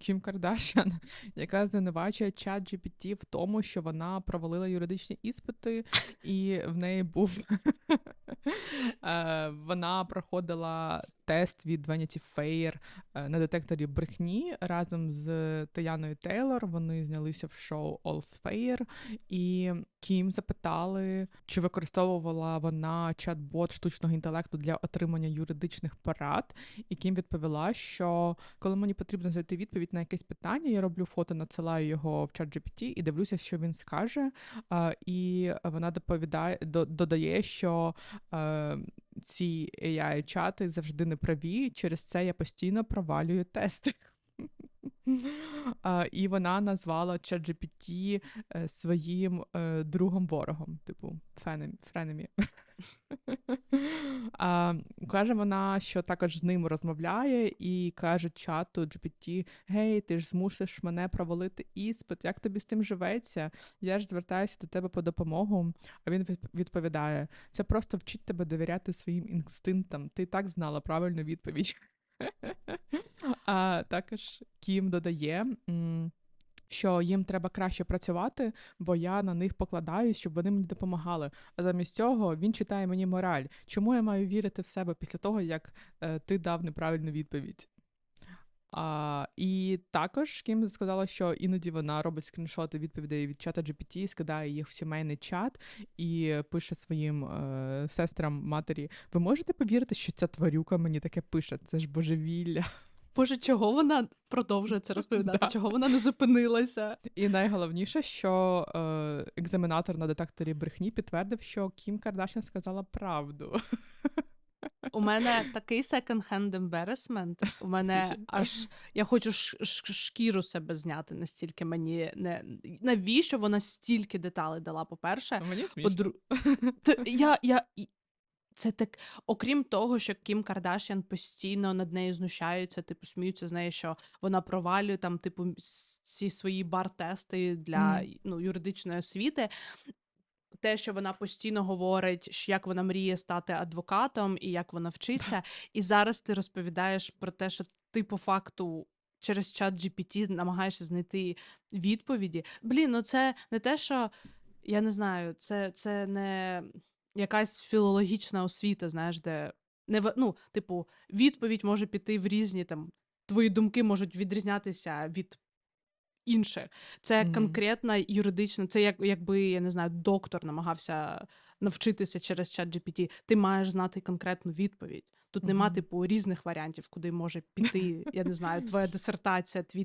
Кім Кардашян, яка звинувачує ChatGPT в тому, що вона провалила юридичні іспити, і в неї був вона проходила тест від Vanity Fair е, на детекторі брехні разом з Таяною Тейлор. Вони знялися в шоу All's Fair, і Кім запитали, чи використовувала вона чат-бот штучного інтелекту для отримання юридичних порад. І Кім відповіла, що коли мені потрібно знайти відповідь на якесь питання, я роблю фото, надсилаю його в чат GPT і дивлюся, що він скаже. Е, І вона доповідає додає, що е, ці AI-чати завжди неправі. Через це я постійно провалюю тести. І вона назвала ChatGPT е, своїм е, другом ворогом, типу фенем- френемі. Каже вона, що також з ним розмовляє, і каже чату GPT: Гей, ти ж змусиш мене провалити іспит. Як тобі з тим живеться? Я ж звертаюся до тебе по допомогу. А він від- відповідає: це просто вчить тебе довіряти своїм інстинктам. Ти так знала правильну відповідь. А також Кім додає. Що їм треба краще працювати, бо я на них покладаюсь, щоб вони мені допомагали. А замість цього він читає мені мораль. Чому я маю вірити в себе після того, як е, ти дав неправильну відповідь? А, і також Кім сказала, що іноді вона робить скріншоти відповідей від чата GPT, скидає їх в сімейний чат і пише своїм е, сестрам матері: Ви можете повірити, що ця тварюка мені таке пише? Це ж божевілля. Боже, чого вона продовжує це розповідати? Да. Чого вона не зупинилася? І найголовніше, що е, екзаменатор на детекторі брехні підтвердив, що Кім Кардашян сказала правду. У мене такий second-hand embarrassment. У мене аж я хочу ш- ш- шкіру себе зняти, настільки мені не навіщо вона стільки деталей дала, по-перше. Мені смішно. Подру... Я, я... Це так, окрім того, що Кім Кардашян постійно над нею знущаються, типу, сміються з нею, що вона провалює там, типу, ці свої бар-тести для Мгм. ну, юридичної освіти. Те, що вона постійно говорить, що як вона мріє стати адвокатом і як вона вчиться. І зараз ти розповідаєш про те, що ти по факту через чат GPT намагаєшся знайти відповіді. Блін, ну це не те, що я не знаю, це, це не якась філологічна освіта, знаєш, де не в- ну, типу, відповідь може піти в різні там. Твої думки можуть відрізнятися від інших. Це Мгм. конкретна юридична, це як якби я не знаю, доктор намагався навчитися через чат GPT. Ти маєш знати конкретну відповідь. Тут нема типу різних варіантів, куди може піти, я не знаю, твоя дисертація, твій